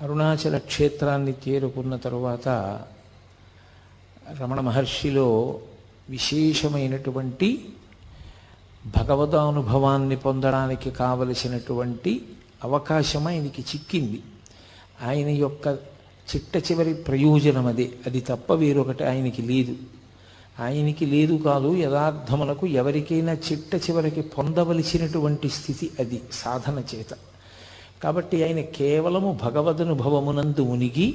అరుణాచల క్షేత్రాన్ని చేరుకున్న తరువాత రమణ మహర్షిలో విశేషమైనటువంటి భగవదానుభవాన్ని పొందడానికి కావలసినటువంటి అవకాశం ఆయనకి చిక్కింది. ఆయన యొక్క చిట్ట చివరి ప్రయోజనం అదే. అది తప్ప వేరొకటి ఆయనకి లేదు. ఆయనకి లేదు కాదు యథార్థములకు ఎవరికైనా చిట్ట చివరికి పొందవలసినటువంటి స్థితి అది సాధన చేత. కాబట్టి ఆయన కేవలము భగవదనుభవమునందు మునిగి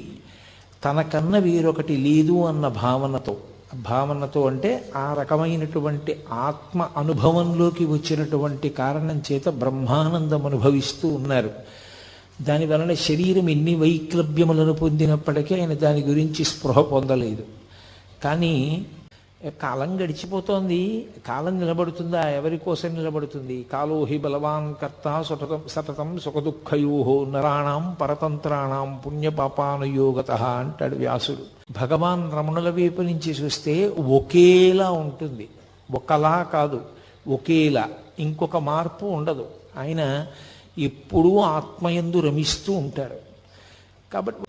తనకన్న వేరొకటి లేదు అన్న భావనతో భావనతో అంటే ఆ రకమైనటువంటి ఆత్మ అనుభవంలోకి వచ్చినటువంటి కారణం చేత బ్రహ్మానందం అనుభవిస్తూ ఉన్నారు. దాని వలన శరీరం ఎన్ని వైక్లభ్యములను పొందినప్పటికీ ఆయన దాని గురించి స్పృహ పొందలేదు. కానీ కాలం గడిచిపోతోంది. కాలం నిలబడుతుందా? ఎవరి కోసం నిలబడుతుంది? కాలోహి బలవాన్ కర్త సతతం సతతం నరాణం పరతంత్రాణం పుణ్యపాపానుయోగత అంటాడు వ్యాసుడు. భగవాన్ రమణుల వైపు నుంచి చూస్తే ఒకేలా ఉంటుంది. ఒకలా కాదు ఒకేలా. ఇంకొక మార్పు ఉండదు. ఆయన ఎప్పుడూ ఆత్మయందు రమిస్తూ ఉంటారు కాబట్టి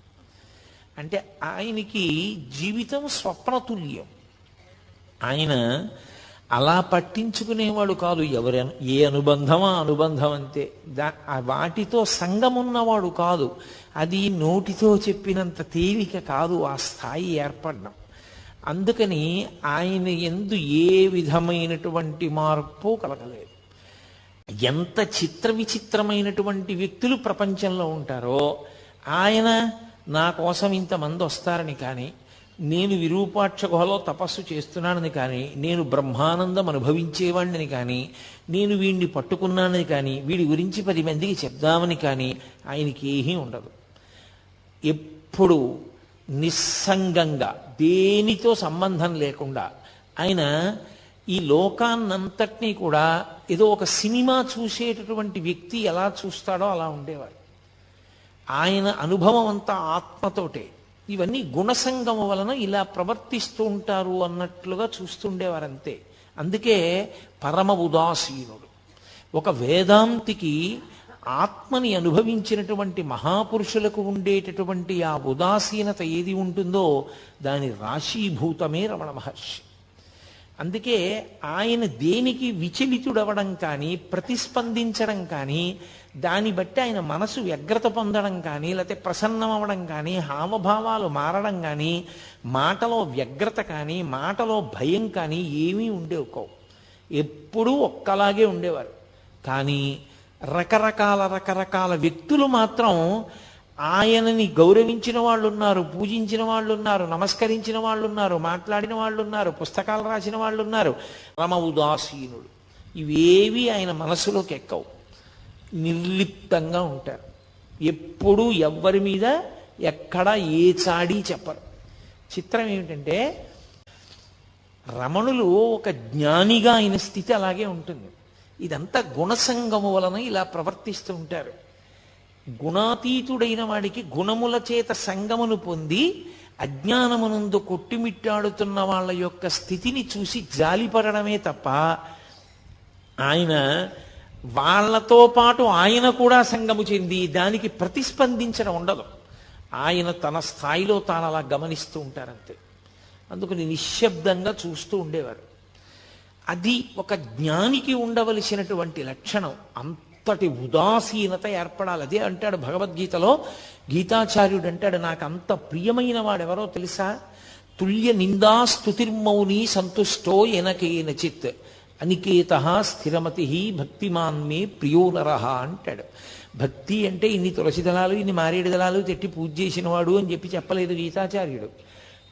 అంటే ఆయనకి జీవితం స్వప్నతుల్యం ఆయన అలా పట్టించుకునేవాడు కాదు. ఎవరి ఏ అనుబంధమా అనుబంధం అంతే దా వాటితో సంగమున్నవాడు కాదు. అది నోటితో చెప్పినంత తేలిక కాదు ఆ స్థాయి ఏర్పడడం. అందుకని ఆయన ఎందు ఏ విధమైనటువంటి మార్పు కలగలేదు. ఎంత చిత్ర విచిత్రమైనటువంటి వ్యక్తులు ప్రపంచంలో ఉంటారో ఆయన నా కోసం ఇంతమంది వస్తారని కానీ నేను విరూపాక్ష గుహలో తపస్సు చేస్తున్నానని కానీ నేను బ్రహ్మానందం అనుభవించేవాడిని కానీ నేను వీడిని పట్టుకున్నానని కానీ వీడి గురించి పది మందికి చెప్దామని కానీ ఆయనకి ఏమీ ఉండదు. ఎప్పుడు నిస్సంగంగా దేనితో సంబంధం లేకుండా ఆయన ఈ లోకాన్నంతటినీ కూడా ఏదో ఒక సినిమా చూసేటటువంటి వ్యక్తి ఎలా చూస్తాడో అలా ఉండేవారు ఆయన అనుభవం అంతా ఆత్మతోటే. ఇవన్నీ గుణసంగము వలన ఇలా ప్రవర్తిస్తూ ఉంటారు అన్నట్లుగా చూస్తుండేవారంతే. అందుకే పరమ ఉదాసీనుడు. ఒక వేదాంతికి ఆత్మని అనుభవించినటువంటి మహాపురుషులకు ఉండేటటువంటి ఆ ఉదాసీనత ఏది ఉంటుందో దాని రాశీభూతమే రమణ మహర్షి. అందుకే ఆయన దేనికి విచలితుడవడం కానీ ప్రతిస్పందించడం కానీ దాన్ని బట్టి ఆయన మనసు వ్యగ్రత పొందడం కానీ లేకపోతే ప్రసన్నం అవ్వడం కానీ హావభావాలు మారడం కానీ మాటలో వ్యగ్రత కానీ మాటలో భయం కానీ ఏమీ ఉండేవి కావు ఎప్పుడూ ఒక్కలాగే ఉండేవారు. కానీ రకరకాల రకరకాల వ్యక్తులు మాత్రం ఆయనని గౌరవించిన వాళ్ళు ఉన్నారు పూజించిన వాళ్ళు ఉన్నారు నమస్కరించిన వాళ్ళు ఉన్నారు మాట్లాడిన వాళ్ళు ఉన్నారు పుస్తకాలు రాసిన వాళ్ళు ఉన్నారు రమ ఉదాసీనుడు. ఇవేవి ఆయన మనసులోకి ఎక్కవు. నిర్లిప్తంగా ఉంటారు. ఎప్పుడూ ఎవ్వరి మీద ఎక్కడ ఏ చాడీ చెప్పరు. చిత్రం ఏమిటంటే రమణులు ఒక జ్ఞానిగా అయిన స్థితి అలాగే ఉంటుంది. ఇదంతా గుణసంగము వలన ఇలా ప్రవర్తిస్తూ ఉంటారు. గుణాతీతుడైన వాడికి గుణముల చేత సంగమును పొంది అజ్ఞానమునందు కొట్టిమిట్టాడుతున్న వాళ్ళ యొక్క స్థితిని చూసి జాలిపడమే తప్ప ఆయన వాళ్ళతో పాటు ఆయన కూడా సంగము చెంది దానికి ప్రతిస్పందించడం ఉండదు. ఆయన తన స్థాయిలో తాను అలా గమనిస్తూ ఉంటారంతే. అందుకని నిశ్శబ్దంగా చూస్తూ ఉండేవారు. అది ఒక జ్ఞానికి ఉండవలసినటువంటి లక్షణం. అంతటి ఉదాసీనత ఏర్పడాలి. అదే అంటాడు భగవద్గీతలో గీతాచార్యుడు అంటాడు నాకు అంత ప్రియమైన వాడెవరో తెలుసా? తుల్య నిందా స్తుతిర్మౌని సంతుష్టో ఎనకేన చిత్ అనికేత స్థిరమతి భక్తిమాన్ మే ప్రియో నరహ అంటాడు. భక్తి అంటే ఇన్ని తులసి దళాలు ఇన్ని మారేడు దళాలు తెట్టి పూజ చేసినవాడు అని చెప్పి చెప్పలేదు గీతాచార్యుడు.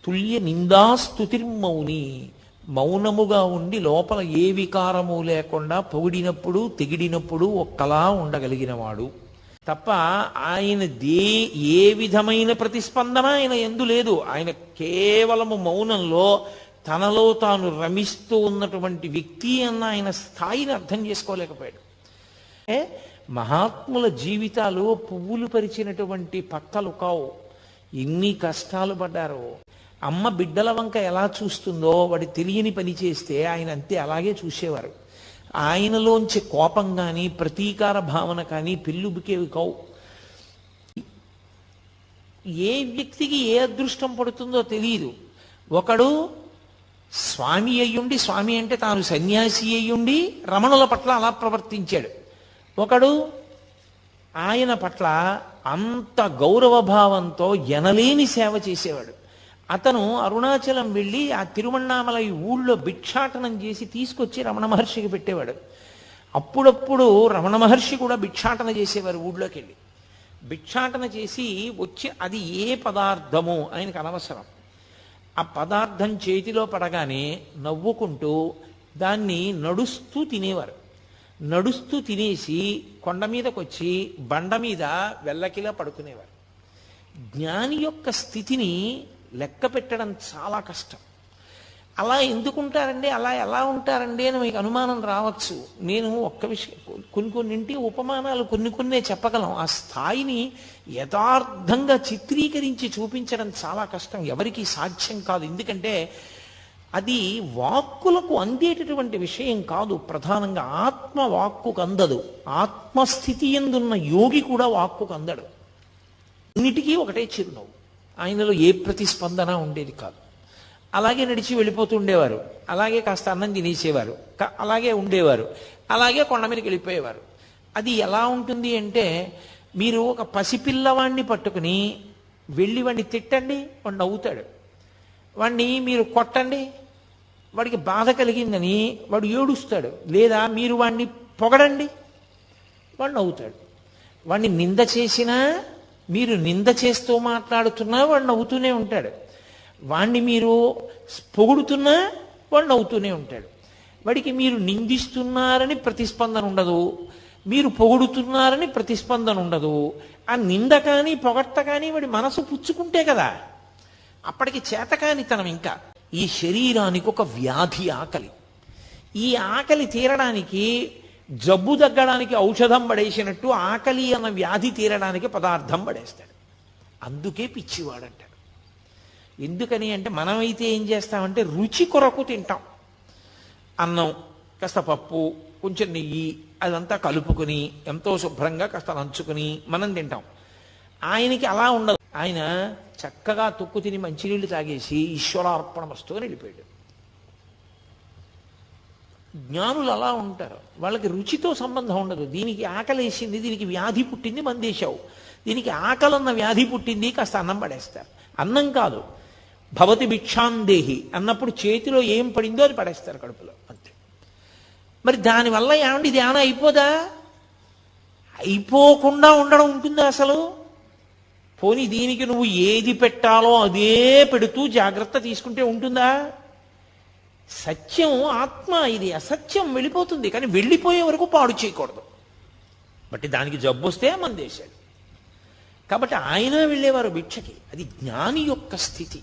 తుల్య నిందాస్తుతిర్మౌని మౌనముగా ఉండి లోపల ఏ వికారము లేకుండా పొగిడినప్పుడు తెగిడినప్పుడు ఒక్కలా ఉండగలిగినవాడు. తప్ప ఆయన దే ఏ విధమైన ప్రతిస్పందన ఆయన ఎందు లేదు. ఆయన కేవలము మౌనంలో తనలో తాను రమిస్తూ ఉన్నటువంటి వ్యక్తి అన్న ఆయన స్థాయిని అర్థం చేసుకోలేకపోయాడు. అంటే మహాత్ముల జీవితాలు పువ్వులు పరిచినటువంటి పక్కలు కావు. ఎన్ని కష్టాలు పడ్డారో. అమ్మ బిడ్డల వంక ఎలా చూస్తుందో వాడి తెలియని పని చేస్తే ఆయన అంతే అలాగే చూసేవారు. ఆయనలోంచి కోపం కానీ ప్రతీకార భావన కానీ పెళ్ళుబికేవి కావు. ఏ వ్యక్తికి ఏ అదృష్టం పడుతుందో తెలియదు ఒకడు స్వామి అయ్యుండి స్వామి అంటే తాను సన్యాసి అయ్యుండి రమణుల పట్ల అలా ప్రవర్తించాడు. ఒకడు ఆయన పట్ల అంత గౌరవభావంతో ఎనలేని సేవ చేసేవాడు. అతను అరుణాచలం వెళ్ళి ఆ తిరువణామలై ఊళ్ళో భిక్షాటనం చేసి తీసుకొచ్చి రమణ మహర్షికి పెట్టేవాడు. అప్పుడప్పుడు రమణ మహర్షి కూడా భిక్షాటన చేసేవారు ఊళ్ళోకి వెళ్ళి భిక్షాటన చేసి వచ్చి అది ఏ పదార్థము ఆయనకు అనవసరం. ఆ పదార్థం చేతిలో పడగానే నవ్వుకుంటూ దాన్ని నడుస్తూ తినేవారు. నడుస్తూ తినేసి కొండ మీదకి వచ్చి బండ మీద వెల్లకిలా పడుకునేవారు. జ్ఞాని యొక్క స్థితిని లెక్క పెట్టడం చాలా కష్టం. అలా ఎందుకుంటారండి? అలా ఎలా ఉంటారండి అని మీకు అనుమానం రావచ్చు. నేను ఒక్క విషయం కొన్ని కొన్నింటి ఉపమానాలు కొన్ని కొన్నే చెప్పగలం. ఆ స్థాయిని యథార్థంగా చిత్రీకరించి చూపించడం చాలా కష్టం. ఎవరికీ సాధ్యం కాదు. ఎందుకంటే అది వాక్కులకు అందేటటువంటి విషయం కాదు. ప్రధానంగా ఆత్మ వాక్కుకు అందదు. ఆత్మస్థితి ఎందున్న యోగి కూడా వాక్కుకు అందడు. అన్నిటికీ ఒకటే చిరునవ్వు. ఆయనలో ఏ ప్రతిస్పందన ఉండేది కాదు. అలాగే నడిచి వెళ్ళిపోతూ ఉండేవారు. అలాగే కాస్త అన్నం తినేసేవారు. అలాగే ఉండేవారు. అలాగే కొండ మీదకి వెళ్ళిపోయేవారు. అది ఎలా ఉంటుంది అంటే మీరు ఒక పసిపిల్లవాణ్ణి పట్టుకుని వెళ్ళి వాడిని తిట్టండి వాడు నవ్వుతాడు. వాడిని మీరు కొట్టండి వాడికి బాధ కలిగిందని వాడు ఏడుస్తాడు. లేదా మీరు వాడిని పొగడండి వాడు నవ్వుతాడు. వాడిని నింద చేసినా మీరు నింద చేస్తూ మాట్లాడుతున్నా వాడు నవ్వుతూనే ఉంటాడు. వాణ్ణి మీరు పొగుడుతున్నా వాడు నవ్వుతూనే ఉంటాడు. వాడికి మీరు నిందిస్తున్నారని ప్రతిస్పందన ఉండదు. మీరు పొగుడుతున్నారని ప్రతిస్పందన ఉండదు. ఆ నింద కానీ పొగట్ట కానీ వాడి మనసు పుచ్చుకుంటే కదా. అప్పటికి చేతకానితనం ఇంకా. ఈ శరీరానికి ఒక వ్యాధి ఆకలి. ఈ ఆకలి తీరడానికి జబ్బు తగ్గడానికి ఔషధం పడేసినట్టు ఆకలి అన్న వ్యాధి తీరడానికి పదార్థం పడేస్తాడు. అందుకే పిచ్చివాడంటాడు. ఎందుకని అంటే మనమైతే ఏం చేస్తామంటే రుచి కొరకు తింటాం. అన్నం కాస్త పప్పు కొంచెం నెయ్యి అదంతా కలుపుకొని ఎంతో శుభ్రంగా కాస్త నంచుకుని మనం తింటాం. ఆయనకి అలా ఉండదు. ఆయన చక్కగా తొక్కు తిని మంచినీళ్ళు తాగేసి ఈశ్వరార్పణ వస్తువుని వెళ్ళిపోయాడు జ్ఞానులు అలా ఉంటారు. వాళ్ళకి రుచితో సంబంధం ఉండదు. దీనికి ఆకలేసింది దీనికి వ్యాధి పుట్టింది మందేశావు. దీనికి ఆకలన్న వ్యాధి పుట్టింది కాస్త అన్నం పడేస్తారు. అన్నం కాదు. భవతి భిక్షాందేహి అన్నప్పుడు చేతిలో ఏం పడిందో అది పడేస్తారు కడుపులో. అంతే. మరి దానివల్ల ఏమండి? ధ్యానం అయిపోదా? అయిపోకుండా ఉండడం ఉంటుందా అసలు? పోనీ దీనికి నువ్వు ఏది పెట్టాలో అదే పెడుతూ జాగ్రత్త తీసుకుంటే ఉంటుందా? సత్యం ఆత్మ ఇది అసత్యం వెళ్ళిపోతుంది. కానీ వెళ్ళిపోయే వరకు పాడు చేయకూడదు. బట్టి దానికి జబ్బు వస్తే దేశాలు కాబట్టి ఆయన వెళ్ళేవారు భిక్షకి. అది జ్ఞాని యొక్క స్థితి.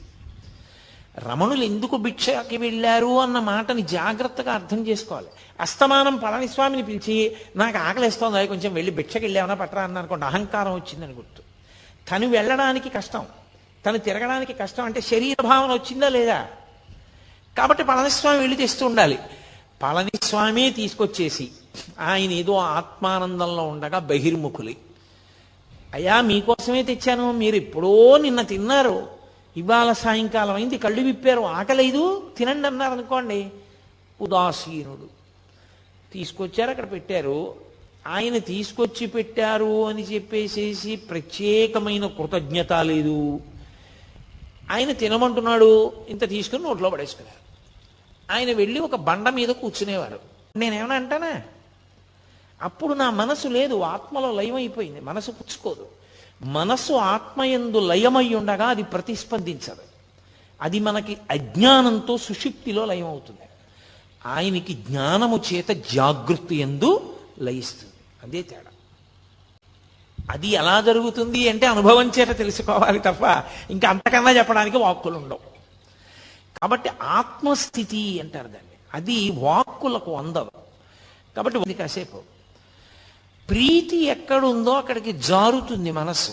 రమణులు ఎందుకు భిక్షకి వెళ్ళారు అన్న మాటని జాగ్రత్తగా అర్థం చేసుకోవాలి. అస్తమానం పళనిస్వామిని పిలిచి నాకు ఆకలిస్తోంది అవి కొంచెం వెళ్ళి భిక్షకి వెళ్ళామన్నా పట్టరా అన్న అనుకోండి. అహంకారం వచ్చిందని గుర్తు. తను వెళ్ళడానికి కష్టం. తను తిరగడానికి కష్టం అంటే శరీర భావన వచ్చిందా లేదా? కాబట్టి పళనిస్వామి వెళ్ళి తెస్తూ ఉండాలి. పళనిస్వామి తీసుకొచ్చేసి ఆయన ఏదో ఆత్మానందంలో ఉండగా బహిర్ముఖులి అయ్యా మీకోసమే తెచ్చాను మీరు ఎప్పుడో నిన్న తిన్నారు. ఇవాళ సాయంకాలం అయింది కళ్ళు విప్పారు ఆకలేదు తినండి అన్నారు అనుకోండి. ఉదాసీనుడు. తీసుకొచ్చారు అక్కడ పెట్టారు. ఆయన తీసుకొచ్చి పెట్టారు అని చెప్పేసేసి ప్రత్యేకమైన కృతజ్ఞత లేదు. ఆయన తినమంటున్నాడు ఇంత తీసుకుని నోట్లో పడేసుకున్నారు. ఆయన వెళ్ళి ఒక బండ మీద కూర్చునేవారు. నేనేమన్నా అంటానా? అప్పుడు నా మనసు లేదు ఆత్మలో లయమైపోయింది మనసు పుచ్చుకోదు. మనసు ఆత్మయందు లయమై ఉండగా అది ప్రతిస్పందించదు. అది మనకి అజ్ఞానంతో సుషుప్తిలో లయమవుతుంది. ఆయనకి జ్ఞానము చేత జాగృతి ఎందు లయిస్తుంది. అదే తేడా. అది ఎలా జరుగుతుంది అంటే అనుభవం చేత తెలుసుకోవాలి తప్ప ఇంకా అంతకన్నా చెప్పడానికి వాక్కులు ఉండవు. కాబట్టి ఆత్మస్థితి అంటారు దాన్ని. అది వాక్కులకు అందదు కాబట్టి కాసేపు ప్రీతి ఎక్కడుందో అక్కడికి జారుతుంది మనస్సు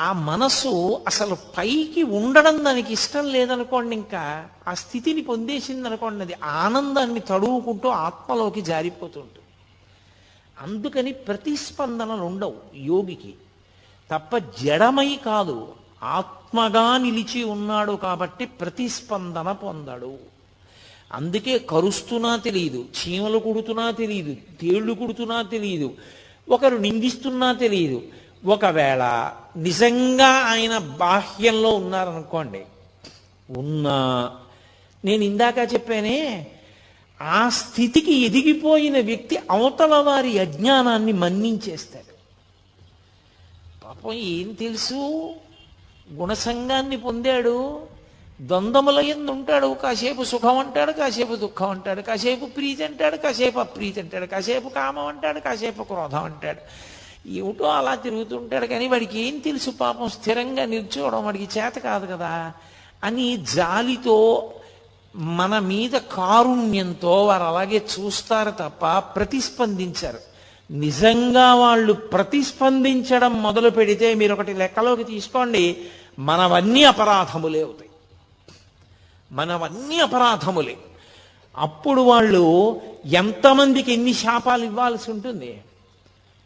ఆ మనస్సు అసలు పైకి ఉండడం దానికి ఇష్టం లేదనుకోండి ఇంకా ఆ స్థితిని పొందేసింది అనుకోండి అది ఆనందాన్ని తడువుకుంటూ ఆత్మలోకి జారిపోతుంటుంది అందుకని ప్రతిస్పందనలు ఉండవు యోగికి. తప్ప జడమై కాదు ఆత్మగా నిలిచి ఉన్నాడు కాబట్టి ప్రతిస్పందన పొందడు. అందుకే కరుస్తున్నా తెలియదు చీమలు కుడుతున్నా తెలియదు తేళ్ళు కుడుతున్నా తెలియదు ఒకరు నిందిస్తున్నా తెలియదు ఒకవేళ నిజంగా ఆయన బాహ్యంలో ఉన్నారనుకోండి ఉన్నా నేను ఇందాక చెప్పానే ఆ స్థితికి ఎదిగిపోయిన వ్యక్తి అవతల వారి అజ్ఞానాన్ని మన్నించేస్తాడు. పాపం ఏం తెలుసు? గుణసంగాన్ని పొందాడు. ద్వంద్వముల ఉంటాడు కాసేపు సుఖం అంటాడు కాసేపు దుఃఖం అంటాడు కాసేపు ప్రీతి అంటాడు కాసేపు అప్రీతి అంటాడు కాసేపు కామం అంటాడు కాసేపు క్రోధం అంటాడు ఏమిటో అలా తిరుగుతుంటాడు కానీ వాడికి ఏం తెలుసు పాపం? స్థిరంగా నిల్చోవడం వాడికి చేత కాదు కదా. అని జాలితో మన మీద కారుణ్యంతో వారు అలాగే చూస్తారు తప్ప ప్రతిస్పందించారు. నిజంగా వాళ్ళు ప్రతిస్పందించడం మొదలు పెడితే మీరు ఒకటి లెక్కలోకి తీసుకోండి. మనవన్నీ అపరాధములే అవుతాయి. మనవన్నీ అపరాధములే. అప్పుడు వాళ్ళు ఎంతమందికి ఎన్ని శాపాలు ఇవ్వాల్సి ఉంటుంది?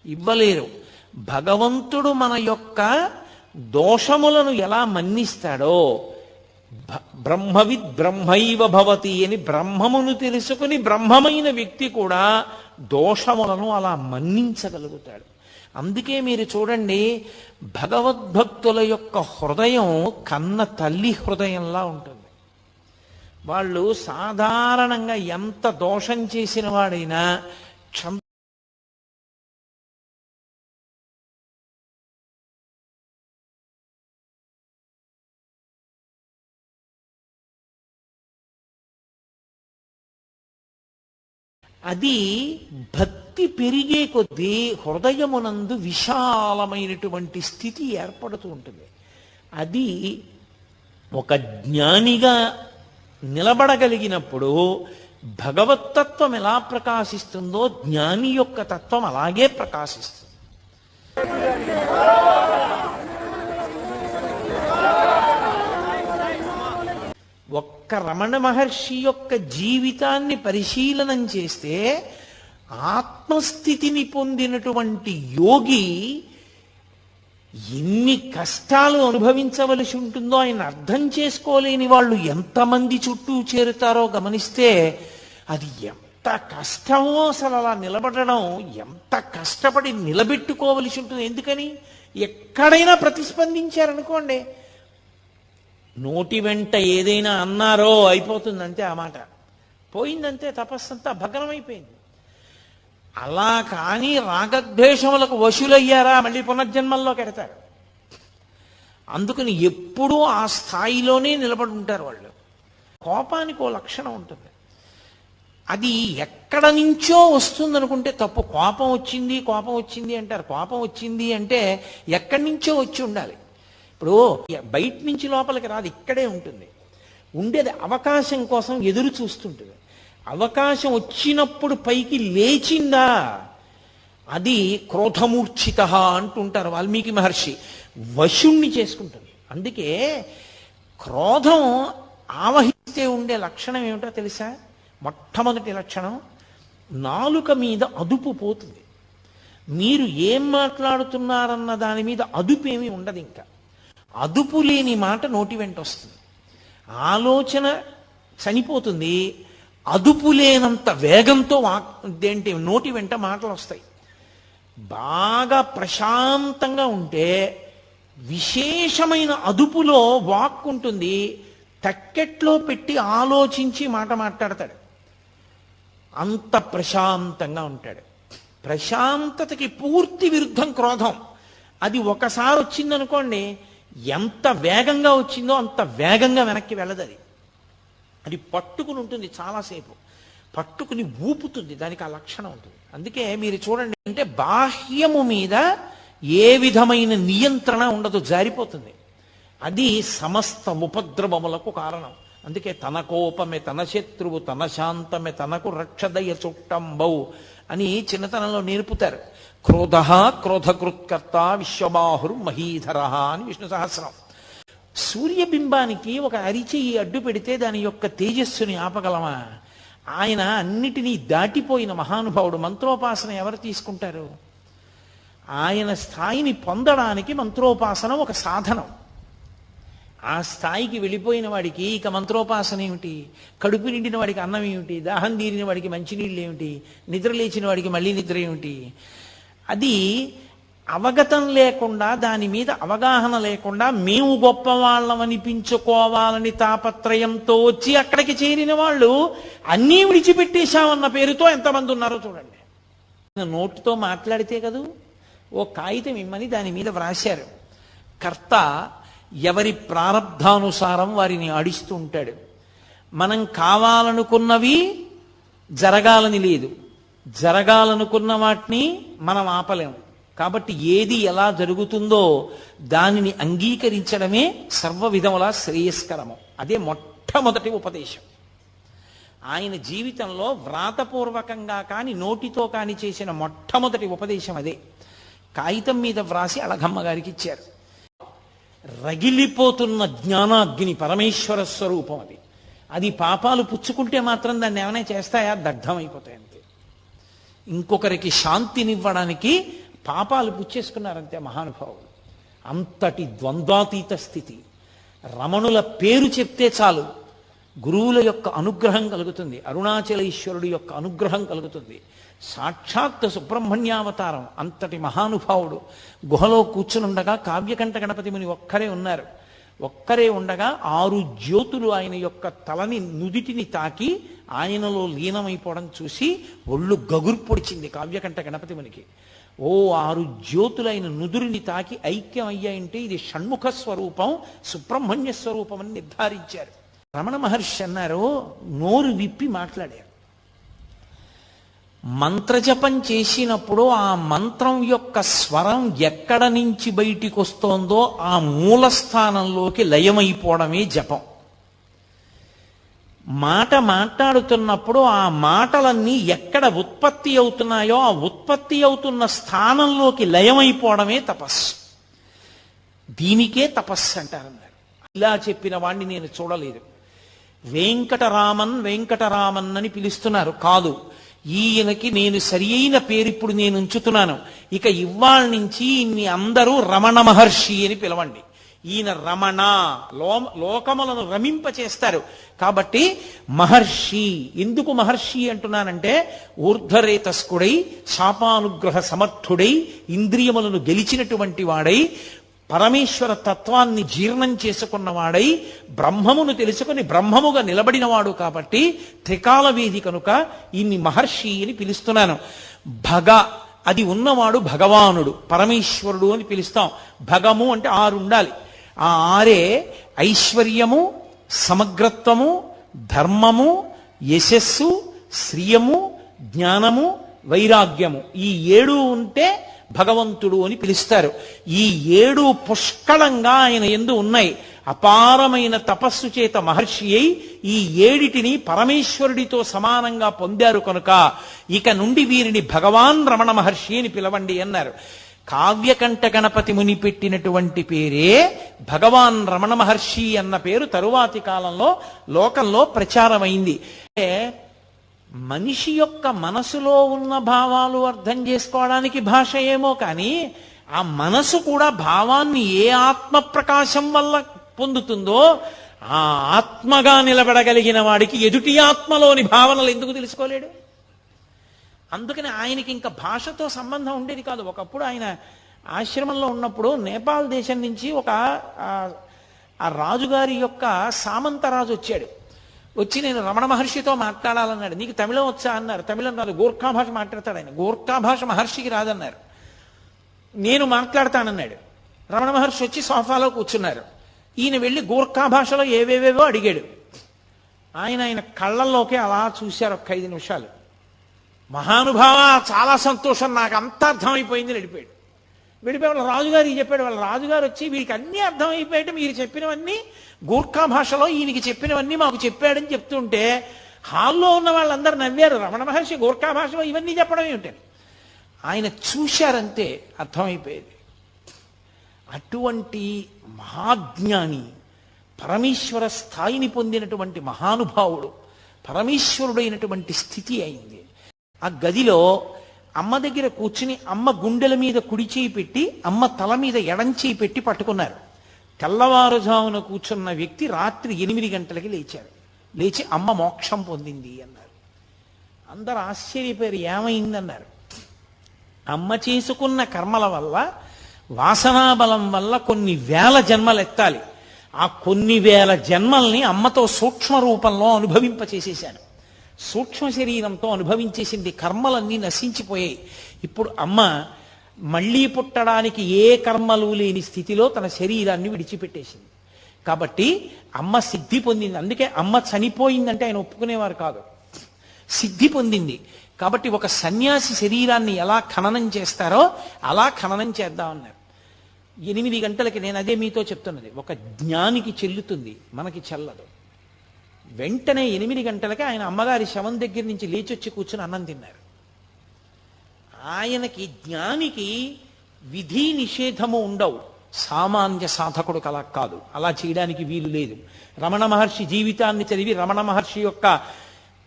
ఇవ్వలేరు. భగవంతుడు మన యొక్క దోషములను ఎలా మన్నిస్తాడో బ్రహ్మవిద్ బ్రహ్మైవ భవతి అని బ్రహ్మమును తెలుసుకుని బ్రహ్మమైన వ్యక్తి కూడా దోషములను అలా మన్నించగలుగుతాడు. అందుకే మీరు చూడండి భగవద్భక్తుల యొక్క హృదయం కన్న తల్లి హృదయంలా ఉంటుంది. వాళ్ళు సాధారణంగా ఎంత దోషం చేసిన వాడైనా క్షమ అది భక్తి పెరిగే కొద్దీ హృదయమునందు విశాలమైనటువంటి స్థితి ఏర్పడుతూ ఉంటుంది. అది ఒక జ్ఞానిగా నిలబడగలిగినప్పుడు భగవత్తత్వం ఎలా ప్రకాశిస్తుందో జ్ఞాని యొక్క తత్వం అలాగే ప్రకాశిస్తుంది. ఒక్క రమణ మహర్షి యొక్క జీవితాన్ని పరిశీలనం చేస్తే ఆత్మస్థితిని పొందినటువంటి యోగి ఎన్ని కష్టాలు అనుభవించవలసి ఉంటుందో ఆయన అర్థం చేసుకోలేని వాళ్ళు ఎంతమంది చుట్టూ చేరుతారో గమనిస్తే అది ఎంత కష్టమో అసలు అలా నిలబడడం ఎంత కష్టపడి నిలబెట్టుకోవలసి ఉంటుంది. ఎందుకని? ఎక్కడైనా ప్రతిస్పందించారనుకోండి. నోటి వెంట ఏదైనా అన్నారో అయిపోతుందంతే ఆ మాట. పోయిందంతే తపస్సంతా భగ్నమైపోయింది. అలా కానీ రాగద్వేషములకు వశులయ్యారా? మళ్ళీ పునర్జన్మల్లో కెడతారు. అందుకని ఎప్పుడూ ఆ స్థాయిలోనే నిలబడి ఉంటారు వాళ్ళు. కోపానికి ఓ లక్షణం ఉంటుంది. అది ఎక్కడ నుంచో వస్తుంది అనుకుంటే తప్పు. కోపం వచ్చింది కోపం వచ్చింది అంటారు. కోపం వచ్చింది అంటే ఎక్కడి నుంచో వచ్చి ఉండాలి. ఇప్పుడు బయట నుంచి లోపలికి రాదు ఇక్కడే ఉంటుంది. ఉండేది అవకాశం కోసం ఎదురు చూస్తుంటుంది. అవకాశం వచ్చినప్పుడు పైకి లేచిందా? అది క్రోధమూర్ఛిత అంటుంటారు వాల్మీకి మహర్షి. వశుణ్ణి చేసుకుంటుంది. అందుకే క్రోధం ఆవహిస్తే ఉండే లక్షణం ఏమిటో తెలుసా? మొట్టమొదటి లక్షణం నాలుక మీద అదుపు పోతుంది. మీరు ఏం మాట్లాడుతున్నారన్న దాని మీద అదుపు ఏమీ ఉండదు ఇంకా. అదుపు లేని మాట నోటి వెంట వస్తుంది. ఆలోచన చనిపోతుంది. అదుపు లేనంత వేగంతో వాక్ దేంటి నోటి వెంట మాటలు వస్తాయి బాగా ప్రశాంతంగా ఉంటే విశేషమైన అదుపులో వాక్ ఉంటుంది తక్కెట్లో పెట్టి ఆలోచించి మాట మాట్లాడతాడు. అంత ప్రశాంతంగా ఉంటాడు. ప్రశాంతతకి పూర్తి విరుద్ధం క్రోధం. అది ఒకసారి వచ్చిందనుకోండి ఎంత వేగంగా వచ్చిందో అంత వేగంగా వెనక్కి వెళ్ళదు అది అది పట్టుకుని ఉంటుంది చాలాసేపు. పట్టుకుని ఊపుతుంది దానికి ఆ లక్షణం ఉంటుంది. అందుకే మీరు చూడండి అంటే బాహ్యము మీద ఏ విధమైన నియంత్రణ ఉండదు జారిపోతుంది. అది సమస్త ఉపద్రవములకు కారణం. అందుకే తన కోపమే తన శత్రువు తన శాంతమే తనకు రక్షదయ చుట్టంబౌ అని చిన్నతనంలో నేర్పుతారు. క్రోధ క్రోధకృత్కర్త విశ్వబాహుర్ మహీధర అని విష్ణు సహస్రం. సూర్యబింబానికి ఒక అరిచెయ్యి అడ్డు పెడితే దాని యొక్క తేజస్సుని ఆపగలమా? ఆయన అన్నిటినీ దాటిపోయిన మహానుభావుడు మంత్రోపాసన ఎవరు తీసుకుంటారు? ఆయన స్థాయిని పొందడానికి మంత్రోపాసన ఒక సాధనం. ఆ స్థాయికి వెళ్ళిపోయిన వాడికి ఇక మంత్రోపాసన ఏమిటి? కడుపు నిండిన వాడికి అన్నం ఏమిటి? దాహం తీరిన వాడికి మంచినీళ్ళు ఏమిటి? నిద్ర లేచిన వాడికి మళ్ళీ నిద్ర ఏమిటి? అది అవగతం లేకుండా దాని మీద అవగాహన లేకుండా మేము గొప్పవాళ్ళం అనిపించుకోవాలని తాపత్రయంతో వచ్చి అక్కడికి చేరిన వాళ్ళు అన్నీ విడిచిపెట్టేశామన్న పేరుతో ఎంతమంది ఉన్నారో చూడండి. నోటుతో మాట్లాడితే కదూ? ఓ కాగితం ఇమ్మని దాని మీద వ్రాశారు. కర్త ఎవరి ప్రారంధానుసారం వారిని ఆడిస్తూ ఉంటాడు మనం కావాలనుకున్నవి జరగాలని లేదు. జరగాలనుకున్న వాటిని మనం ఆపలేము. కాబట్టి ఏది ఎలా జరుగుతుందో దానిని అంగీకరించడమే సర్వ విధముల శ్రేయస్కరము. అదే మొట్టమొదటి ఉపదేశం. ఆయన జీవితంలో వ్రాతపూర్వకంగా కాని నోటితో కాని చేసిన మొట్టమొదటి ఉపదేశం అదే. కాగితం మీద వ్రాసి అళగమ్మ గారికి ఇచ్చారు రగిలిపోతున్న జ్ఞానాగ్ని పరమేశ్వర స్వరూపం అది. అది పాపాలు పుచ్చుకుంటే మాత్రం దాన్ని ఏమైనా చేస్తాయా? దగ్ధమైపోతాయి అంతే. ఇంకొకరికి శాంతినివ్వడానికి పాపాలు పుచ్చేసుకున్నారంతే మహానుభావులు. అంతటి ద్వంద్వాతీత స్థితి. రమణుల పేరు చెప్తే చాలు. గురువుల యొక్క అనుగ్రహం కలుగుతుంది. అరుణాచలేశ్వరుడి యొక్క అనుగ్రహం కలుగుతుంది. సాక్షాత్ సుబ్రహ్మణ్యావతారం. అంతటి మహానుభావుడు. గుహలో కూర్చునుండగా కావ్యకంఠ గణపతి ముని ఒక్కరే ఉన్నారు. ఒక్కరే ఉండగా ఆరు జ్యోతులు ఆయన యొక్క తలని నుదిటిని తాకి ఆయనలో లీనమైపోవడం చూసి ఒళ్ళు గగుర్పొడిచింది కావ్యకంఠ గణపతి మునికి. ఓ ఆరు జ్యోతులైన నుదురిని తాకి ఐక్యం అయ్యాయంటే ఇది షణ్ముఖ స్వరూపం సుబ్రహ్మణ్య స్వరూపం అని నిర్ధారించారు. రమణ మహర్షి అన్నారు నోరు విప్పి మాట్లాడారు. మంత్రజపం చేసినప్పుడు ఆ మంత్రం యొక్క స్వరం ఎక్కడ నుంచి బయటికి వస్తోందో ఆ మూల స్థానంలోకి లయమైపోవడమే జపం. మాట మాట్లాడుతున్నప్పుడు ఆ మాటలన్నీ ఎక్కడ ఉత్పత్తి అవుతున్నాయో ఆ ఉత్పత్తి అవుతున్న స్థానంలోకి లయమైపోవడమే తపస్సు. దీనికే తపస్సు అంటారన్నారు ఇలా చెప్పిన వాణ్ణి నేను చూడలేదు. వెంకటరామన్ వెంకటరామన్ అని పిలుస్తున్నారు. కాదు ఈయనకి నేను సరి అయిన పేరు ఇప్పుడు నేను ఉంచుతున్నాను. ఇక ఇవాళ నుంచి ఇన్ని అందరూ రమణ మహర్షి అని పిలవండి. ఈయన రమణ. లో లోకములను రమింప చేస్తారు కాబట్టి మహర్షి ఎందుకు మహర్షి అంటున్నానంటే ఊర్ధరేతస్కుడై శాపానుగ్రహ సమర్థుడై ఇంద్రియములను గెలిచినటువంటి వాడై పరమేశ్వర తత్వాన్ని జీర్ణం చేసుకున్నవాడై బ్రహ్మమును తెలుసుకుని బ్రహ్మముగా నిలబడినవాడు కాబట్టి త్రికాల వేది కనుక ఇన్ని మహర్షి అని పిలుస్తున్నాను. భగ అది ఉన్నవాడు భగవానుడు పరమేశ్వరుడు అని పిలుస్తాం. భగము అంటే ఆరు ఉండాలి ఆ ఆరే ఐశ్వర్యము సమగ్రత్వము ధర్మము యశస్సు శ్రియము జ్ఞానము వైరాగ్యము. ఈ ఏడు ఉంటే భగవంతుడు అని పిలుస్తారు. ఈ ఏడు పుష్కళంగా ఆయన ఎందు ఉన్నాయి. అపారమైన తపస్సు చేత మహర్షి అయి ఈ ఏడిటిని పరమేశ్వరుడితో సమానంగా పొందారు కనుక ఇక నుండి వీరిని భగవాన్ రమణ మహర్షి అని పిలవండి అన్నారు. కావ్యకంఠ గణపతి ముని పెట్టినటువంటి పేరే భగవాన్ రమణ మహర్షి అన్న పేరు తరువాతి కాలంలో లోకంలో ప్రచారమైంది. అంటే మనిషి యొక్క మనసులో ఉన్న భావాలు అర్థం చేసుకోవడానికి భాష ఏమో కానీ ఆ మనసు కూడా భావాన్ని ఏ ఆత్మ ప్రకాశం వల్ల పొందుతుందో ఆ ఆత్మగా నిలబడగలిగిన వాడికి ఎదుటి ఆత్మలోని భావనలు ఎందుకు తెలుసుకోలేడు? అందుకని ఆయనకి ఇంకా భాషతో సంబంధం ఉండేది కాదు. ఒకప్పుడు ఆయన ఆశ్రమంలో ఉన్నప్పుడు నేపాల్ దేశం నుంచి ఒక ఆ- రాజుగారి యొక్క సామంతరాజు వచ్చాడు. వచ్చి నేను రమణ మహర్షితో మాట్లాడాలన్నాడు. నీకు తమిళం వచ్చా అన్నారు. తమిళం రాదు గోర్ఖా భాష మాట్లాడతాడు ఆయన. గోర్ఖా భాష మహర్షికి రాదన్నారు. నేను మాట్లాడతానన్నాడు. రమణ మహర్షి వచ్చి సోఫాలో కూర్చున్నారు. ఈయన వెళ్ళి గోర్ఖా భాషలో ఏవేవేవో అడిగాడు. ఆయన ఆయన కళ్ళల్లోకి అలా చూశారు ఒక్క ఐదు నిమిషాలు. మహానుభావ చాలా సంతోషం. నాకు అంతా అర్థమైపోయింది వెళ్ళిపోయాడు వెళ్ళిపోయి వాళ్ళ రాజుగారికి చెప్పాడు. వాళ్ళ రాజుగారు వచ్చి వీరికి అన్నీ అర్థమైపోయాడు మీరు చెప్పినవన్నీ గూర్ఖా భాషలో ఈయనకి చెప్పినవన్నీ మాకు చెప్పాడని చెప్తుంటే హాల్లో ఉన్న వాళ్ళందరూ నవ్వారు. రమణ మహర్షి గూర్ఖా భాషలో ఇవన్నీ చెప్పడం ఏమిటని. ఆయన చూశారంతే అర్థమైపోయేది. అటువంటి మహాజ్ఞాని పరమేశ్వర స్థాయిని పొందినటువంటి మహానుభావుడు పరమేశ్వరుడైనటువంటి స్థితి అయింది. ఆ గదిలో అమ్మ దగ్గర కూర్చుని అమ్మ గుండెల మీద కుడి చేయి పెట్టి అమ్మ తల మీద ఎడం చేయి పెట్టి పట్టుకున్నారు. తెల్లవారుజామున కూర్చున్న వ్యక్తి రాత్రి ఎనిమిది గంటలకి లేచారు లేచి అమ్మ మోక్షం పొందింది అన్నారు. అందరు ఆశ్చర్యపోయారు ఏమైందన్నారు? అమ్మ చేసుకున్న కర్మల వల్ల వాసనాబలం వల్ల కొన్ని వేల జన్మలు ఎత్తాలి. ఆ కొన్ని వేల జన్మల్ని అమ్మతో సూక్ష్మ రూపంలో అనుభవింపచేసేశాను సూక్ష్మ శరీరంతో అనుభవించేసింది కర్మలన్నీ నశించిపోయాయి. ఇప్పుడు అమ్మ మళ్ళీ పుట్టడానికి ఏ కర్మలు లేని స్థితిలో తన శరీరాన్ని విడిచిపెట్టేసింది. కాబట్టి అమ్మ సిద్ధి పొందింది. అందుకే అమ్మ చనిపోయిందంటే ఆయన ఒప్పుకునేవారు కాదు. సిద్ధి పొందింది. కాబట్టి ఒక సన్యాసి శరీరాన్ని ఎలా ఖననం చేస్తారో అలా ఖననం చేద్దామన్నారు. ఎనిమిది గంటలకి నేను అదే మీతో చెప్తున్నది. ఒక జ్ఞానికి చెల్లుతుంది. మనకి చెల్లదు. వెంటనే ఎనిమిది గంటలకి ఆయన అమ్మగారి శవం దగ్గర నుంచి లేచొచ్చి కూర్చుని అన్నం తిన్నారు. ఆయనకి జ్ఞానికి విధి నిషేధము ఉండవు. సామాన్య సాధకుడు కల కాదు. అలా చేయడానికి వీలు లేదు. రమణ మహర్షి జీవితాన్ని చదివి రమణ మహర్షి యొక్క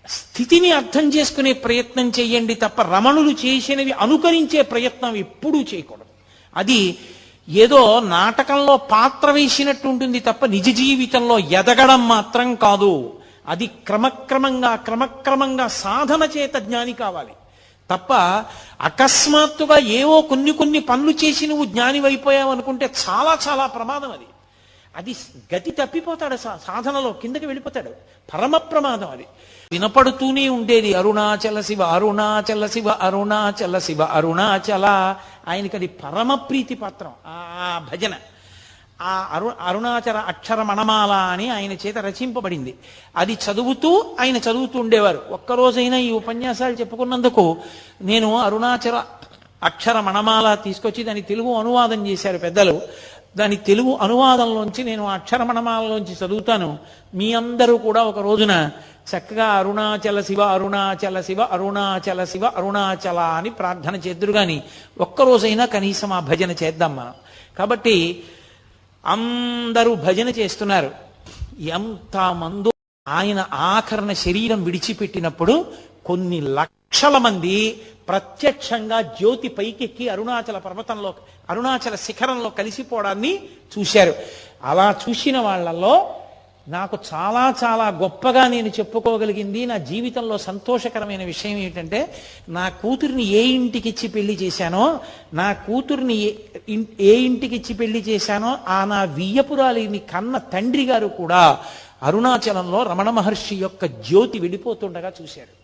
స్థితిని అర్థం చేసుకునే ప్రయత్నం చేయండి తప్ప రమణులు చేసినవి అనుకరించే ప్రయత్నం ఎప్పుడూ చేయకూడదు. అది ఏదో నాటకంలో పాత్ర వేసినట్టు ఉంటుంది తప్ప నిజ జీవితంలో ఎదగడం మాత్రం కాదు. అది క్రమక్రమంగా క్రమక్రమంగా సాధన చేత జ్ఞాని కావాలి. తప్ప అకస్మాత్తుగా ఏవో కొన్ని కొన్ని పనులు చేసి నువ్వు జ్ఞానివైపోయావు అనుకుంటే చాలా చాలా ప్రమాదం అది. అది గతి తప్పిపోతాడు సా- సాధనలో కిందకి వెళ్ళిపోతాడు. పరమ ప్రమాదం అది. వినపడుతూనే ఉండేది. అరుణాచల శివ అరుణాచల శివ అరుణాచల శివ అరుణాచల. ఆయనకి అది పరమ ప్రీతి పాత్రం. ఆ ఆ భజన. ఆ అరు అరుణాచల అక్షర మణమాల అని ఆయన చేత రచింపబడింది. అది చదువుతూ ఆయన చదువుతూ ఉండేవారు. ఒక్కరోజైనా ఈ ఉపన్యాసాలు చెప్పుకున్నందుకు నేను అరుణాచల అక్షర మణమాల తీసుకొచ్చి దాని తెలుగు అనువాదం చేశారు పెద్దలు. దాని తెలుగు అనువాదంలోంచి నేను ఆ చదువుతాను. మీ అందరూ కూడా ఒక రోజున చక్కగా అరుణాచల శివ అరుణాచల శివ అరుణాచల శివ అరుణాచల అని ప్రార్థన చేద్దురు కానీ ఒక్కరోజైనా కనీసం ఆ భజన చేద్దాం మనం. కాబట్టి అందరూ భజన చేస్తున్నారు. ఎంత మందో ఆయన ఆఖరణ శరీరం విడిచిపెట్టినప్పుడు కొన్ని లక్షల మంది ప్రత్యక్షంగా జ్యోతి పైకెక్కి అరుణాచల పర్వతంలో అరుణాచల శిఖరంలో కలిసిపోవడాన్ని చూశారు. అలా చూసిన వాళ్ళల్లో నాకు చాలా చాలా గొప్పగా నేను చెప్పుకోగలిగింది నా జీవితంలో సంతోషకరమైన విషయం ఏంటంటే నా కూతుర్ని ఏ ఇంటికి ఇచ్చి పెళ్ళి చేశానో నా కూతుర్ని ఏ ఏ ఇంటికి ఇచ్చి పెళ్ళి చేశానో ఆ నా వియ్యపురాలిని కన్న తండ్రి గారు కూడా అరుణాచలంలో రమణ మహర్షి యొక్క జ్యోతి వెళ్ళిపోతుండగా చూశారు.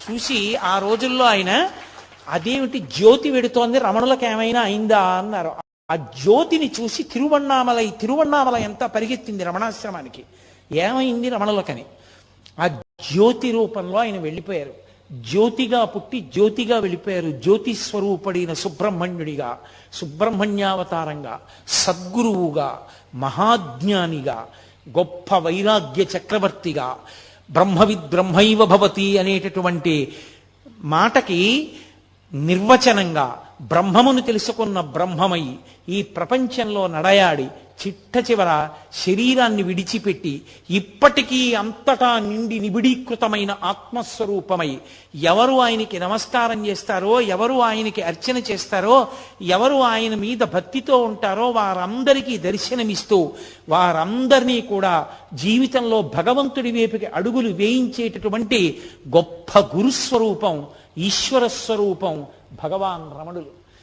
చూసి ఆ రోజుల్లో ఆయన అదేమిటి జ్యోతి వెడుతోంది? రమణులకు ఏమైనా అయిందా? అన్నారు. ఆ జ్యోతిని చూసి తిరువన్నామల తిరువన్నామల ఎంత పరిగెత్తింది రమణాశ్రమానికి? ఏమైంది రమణులకని? ఆ జ్యోతి రూపంలో ఆయన వెళ్ళిపోయారు. జ్యోతిగా పుట్టి జ్యోతిగా వెళ్ళిపోయారు. జ్యోతి స్వరూపడిన సుబ్రహ్మణ్యుడిగా సుబ్రహ్మణ్యావతారంగా సద్గురువుగా మహాజ్ఞానిగా గొప్ప వైరాగ్య చక్రవర్తిగా బ్రహ్మవిద్ బ్రహ్మైవ భవతి అనేటటువంటి మాటకి నిర్వచనంగా బ్రహ్మమును తెలుసుకున్న బ్రహ్మమై ఈ ప్రపంచంలో నడయాడి చిట్ట చివర శరీరాన్ని విడిచిపెట్టి ఇప్పటికీ అంతటా నిండి నిబిడీకృతమైన ఆత్మస్వరూపమై ఎవరు ఆయనకి నమస్కారం చేస్తారో ఎవరు ఆయనకి అర్చన చేస్తారో ఎవరు ఆయన మీద భక్తితో ఉంటారో వారందరికీ దర్శనమిస్తూ వారందరినీ కూడా జీవితంలో భగవంతుడి వైపుకి అడుగులు వేయించేటటువంటి గొప్ప గురుస్వరూపం ఈశ్వర స్వరూపం భగవాన్ రమణులు.